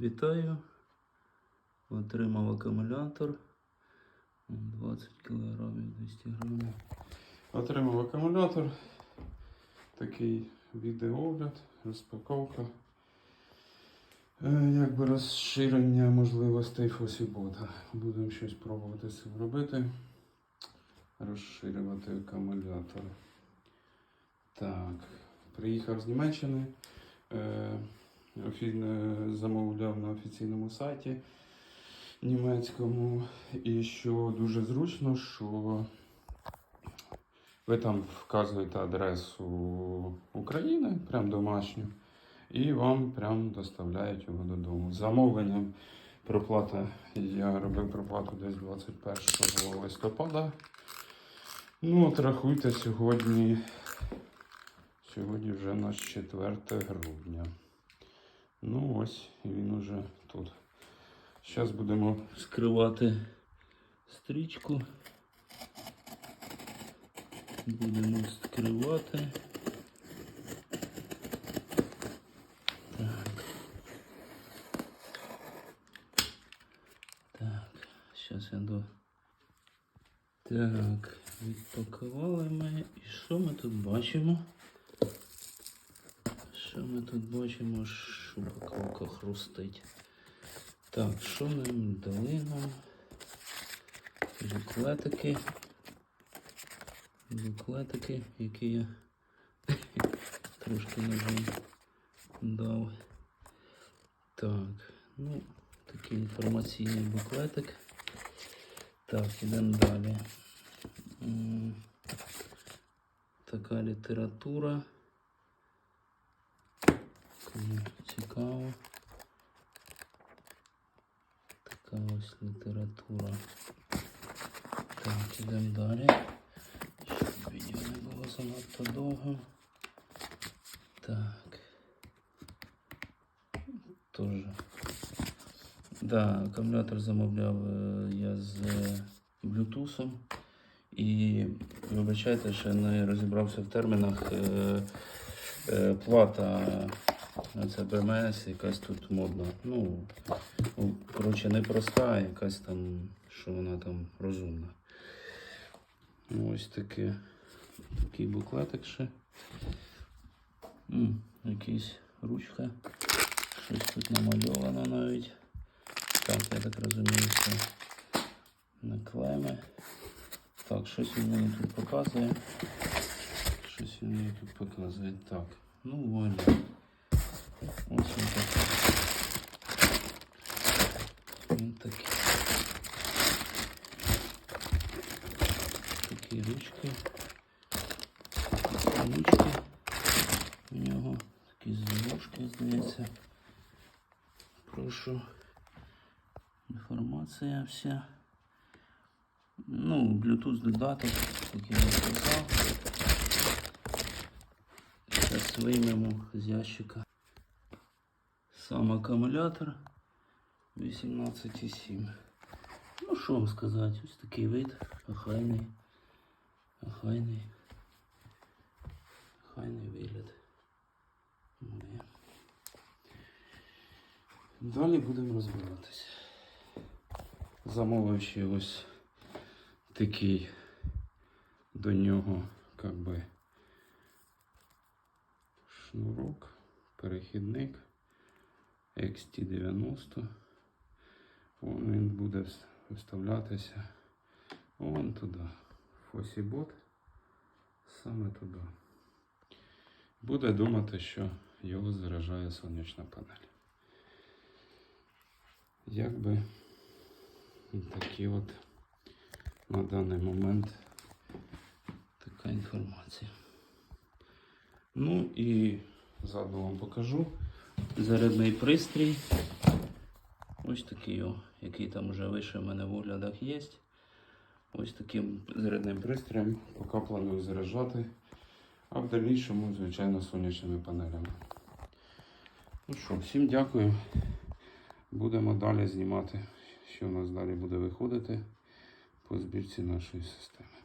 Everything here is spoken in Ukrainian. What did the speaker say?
Вітаю. Отримав акумулятор. 20 кг 200 грамів. Отримав акумулятор. Такий відеоогляд, розпаковка. Е, Якби розширення можливостей фосібота. Будемо щось пробувати з цим робити. Розширювати акумулятор. Так, приїхав з Німеччини. Е, замовляв на офіційному сайті німецькому. І що дуже зручно, що ви там вказуєте адресу України, прям домашню, і вам прям доставляють його додому. Замовленням проплата. Я робив проплату десь 21 листопада. Ну, от рахуйте сьогодні. Сьогодні вже наш 4 грудня. Ну ось, він уже тут. Зараз будемо Скривати стрічку. Будемо скривати. Так. Так, зараз я до. Так, відпакували ми. І що ми тут бачимо? Що ми тут бачимо? Що упаковка хрустить. Так, що нам дали нам? Буклетики. Буклетики, які я трошки ножом дав. Так, ну, такий інформаційний буклетик. Так, ідемо далі. Така література. Кому цікаво. Така ось література. Так, ідемо далі. Щоб відео не було занадто довго. Так. Тоже. Да, акумулятор замовляв е, я з е, Bluetooth. І вибачайте, ще не розібрався в термінах. Е, плата це БМС якась тут модна. Ну, ну, коротше, не проста, якась там, що вона там розумна. Ну, Ось таке, такий буклетик ще. М, якийсь ручка. Щось тут намальовано навіть. Так, я так розумію, це наклейми. Так, щось він мені тут показує. Щось він мені тут показує. Так, ну вуаля. Він такий. Такі ручки. Ручки. У нього такі зворушки, здається. Прошу. Інформація вся. Ну, Bluetooth додаток, як я сказав. Зараз виймемо з ящика. Сам акумулятор 18,7. Ну, що вам сказати, ось такий вид, охайний, охайний, охайний вигляд. Далі будемо розбиратися. Замовив ще ось такий до нього, як би, шнурок, перехідник XT90. Вон він буде вставлятися вон туди. Фосібот саме туди. Буде думати, що його заражає сонячна панель. Якби такі от на даний момент така інформація. Ну і заодно вам покажу зарядний пристрій. Ось такий, який там вже вище в мене в оглядах є. Ось таким зарядним пристроєм, поки планую заряджати, а в дальнішому, звичайно, сонячними панелями. Ну що, всім дякую. Будемо далі знімати, що у нас далі буде виходити по збірці нашої системи.